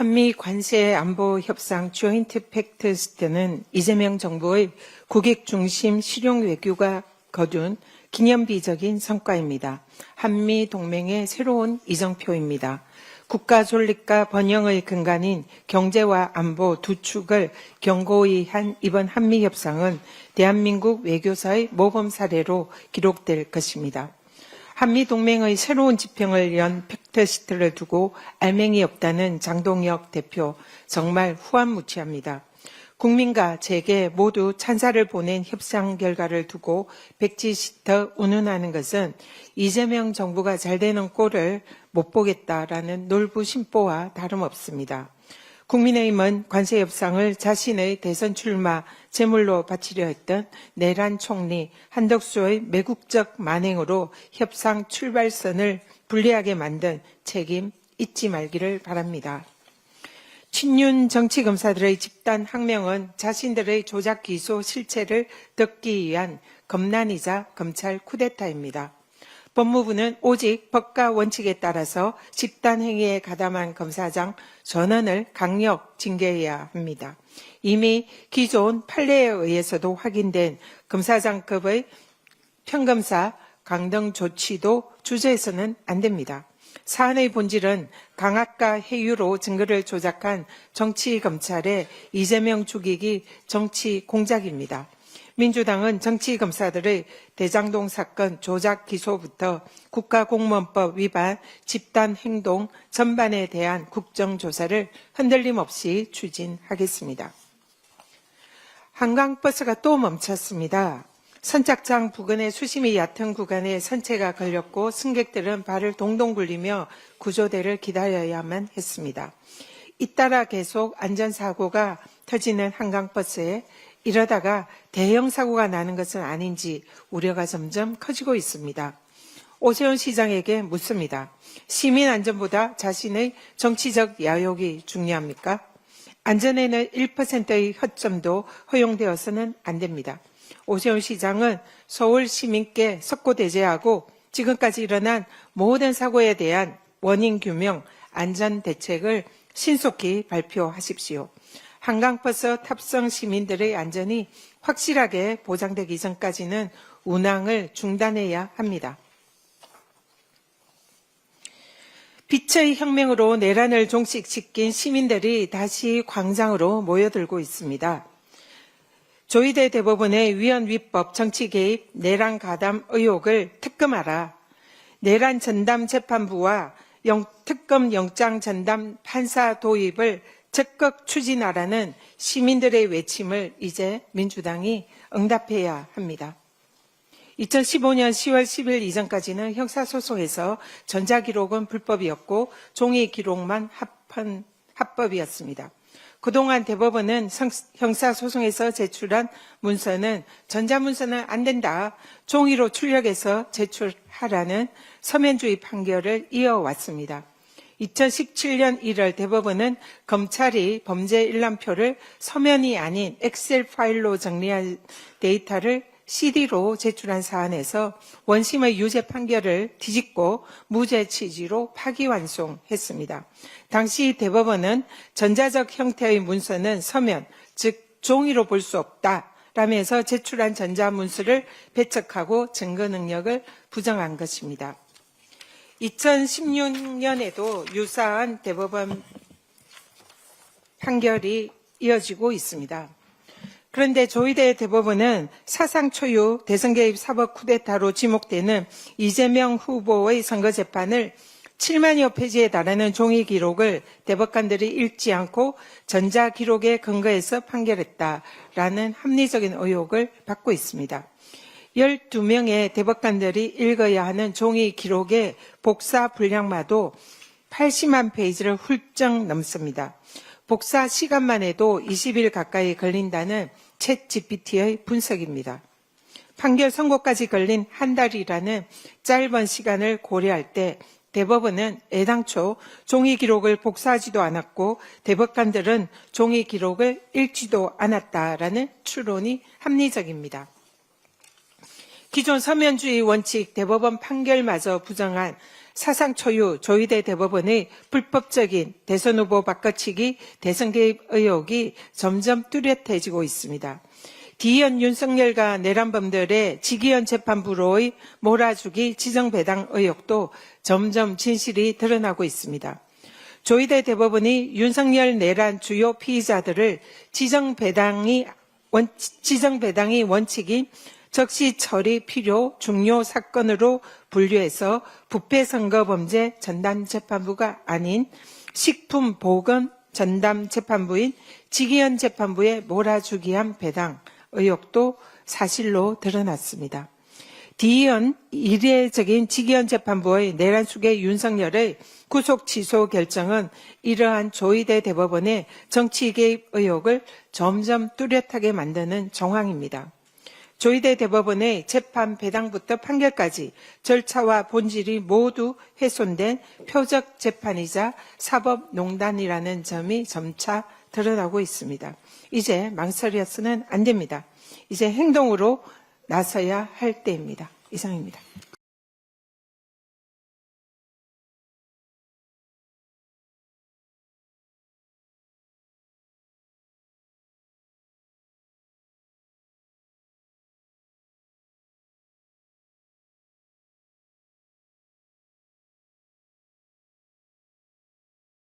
한미 관세 안보 협상 조인트 팩트 스트는 이재명 정부의 국익 중심 실용 외교가 거둔 기념비적인 성과입니다. 한미 동맹의 새로운 이정표입니다. 국가 존립과 번영의 근간인 경제와 안보 두 축을 견고히 한 이번 한미 협상은 대한민국 외교사의 모범 사례로 기록될 것입니다. 한미 동맹의 새로운 지평을 연 팩트시트를 두고 알맹이 없다는 장동혁 대표 정말 후한무치합니다. 국민과 재계 모두 찬사를 보낸 협상 결과를 두고 백지시터 운운하는 것은 이재명 정부가 잘 되는 꼴을 못 보겠다라는 놀부 심보와 다름없습니다. 국민의힘은 관세 협상을 자신의 대선 출마 제물로 바치려 했던 내란 총리 한덕수의 매국적 만행으로 협상 출발선을 불리하게 만든 책임 잊지 말기를 바랍니다. 친윤 정치 검사들의 집단 항명은 자신들의 조작 기소 실체를 덮기 위한 검난이자 검찰 쿠데타입니다. 법무부는 오직 법과 원칙에 따라서 집단 행위에 가담한 검사장 전원을 강력 징계해야 합니다. 이미 기존 판례에 의해서도 확인된 검사장급의 평검사 강등 조치도 주저해서는 안 됩니다. 사안의 본질은 강압과 해유로 증거를 조작한 정치 검찰의 이재명 죽이기 정치 공작입니다. 민주당은 정치 검사들의 대장동 사건 조작 기소부터 국가공무원법 위반 집단 행동 전반에 대한 국정조사를 흔들림 없이 추진하겠습니다. 한강버스가 또 멈췄습니다. 선착장 부근의 수심이 얕은 구간에 선체가 걸렸고 승객들은 발을 동동 굴리며 구조대를 기다려야만 했습니다. 잇따라 계속 안전사고가 터지는 한강버스에 이러다가 대형 사고가 나는 것은 아닌지 우려가 점점 커지고 있습니다. 오세훈 시장에게 묻습니다. 시민 안전보다 자신의 정치적 야욕이 중요합니까? 안전에는 1%의 허점도 허용되어서는 안 됩니다. 오세훈 시장은 서울 시민께 석고대죄하고 지금까지 일어난 모든 사고에 대한 원인 규명, 안전 대책을 신속히 발표하십시오. 한강버스 탑승 시민들의 안전이 확실하게 보장되기 전까지는 운항을 중단해야 합니다. 빛의 혁명으로 내란을 종식시킨 시민들이 다시 광장으로 모여들고 있습니다. 조희대 대법원의 위헌 위법 정치 개입 내란 가담 의혹을 특검하라. 내란 전담 재판부와 영- 특검 영장 전담 판사 도입을 적극 추진하라는 시민들의 외침을 이제 민주당이 응답해야 합니다. 2015년 10월 10일 이전까지는 형사소송에서 전자기록은 불법이었고 종이 기록만 합헌, 합법이었습니다. 그동안 대법원은 성- 형사소송에서 제출한 문서는 전자문서는 안 된다. 종이로 출력해서 제출하라는 서면주의 판결을 이어왔습니다. 2017년 1월 대법원은 검찰이 범죄 일람표를 서면이 아닌 엑셀 파일로 정리한 데이터를 CD로 제출한 사안에서 원심의 유죄 판결을 뒤집고 무죄 취지로 파기환송했습니다. 당시 대법원은 전자적 형태의 문서는 서면, 즉 종이로 볼 수 없다. 라면서 제출한 전자문서를 배척하고 증거 능력을 부정한 것입니다. 2016년에도 유사한 대법원 판결이 이어지고 있습니다. 그런데 조희대 대법원은 사상 초유 대선 개입 사법 쿠데타로 지목되는 이재명 후보의 선거 재판을 7만여 페이지에 달하는 종이 기록을 대법관들이 읽지 않고 전자 기록에 근거해서 판결했다라는 합리적인 의혹을 받고 있습니다. 12명의 대법관들이 읽어야 하는 종이 기록의 복사 분량마도 80만 페이지를 훌쩍 넘습니다. 복사 시간만 해도 20일 가까이 걸린다는 챗 GPT의 분석입니다. 판결 선고까지 걸린 한 달이라는 짧은 시간을 고려할 때 대법원은 애당초 종이 기록을 복사하지도 않았고 대법관들은 종이 기록을 읽지도 않았다라는 추론이 합리적입니다. 기존 서면주의 원칙 대법원 판결마저 부정한 사상 초유 조희대 대법원의 불법적인 대선 후보 바꿔치기 대선 개입 의혹이 점점 뚜렷해지고 있습니다. 디현 윤석열과 내란범들의 지기현 재판부로의 몰아주기 지정배당 의혹도 점점 진실이 드러나고 있습니다. 조희대 대법원이 윤석열 내란 주요 피의자들을 지정배당이 원, 지정배당이 원칙인 적시 처리 필요 중요 사건으로 분류해서 부패 선거 범죄 전담 재판부가 아닌 식품 보건 전담 재판부인 지기현 재판부에 몰아주기한 배당 의혹도 사실로 드러났습니다. 디현 이례적인 지기현 재판부의 내란 수계 윤석열의 구속 취소 결정은 이러한 조희대 대법원의 정치 개입 의혹을 점점 뚜렷하게 만드는 정황입니다. 조희대 대법원의 재판 배당부터 판결까지 절차와 본질이 모두 훼손된 표적 재판이자 사법농단이라는 점이 점차 드러나고 있습니다. 이제 망설여서는 안 됩니다. 이제 행동으로 나서야 할 때입니다. 이상입니다.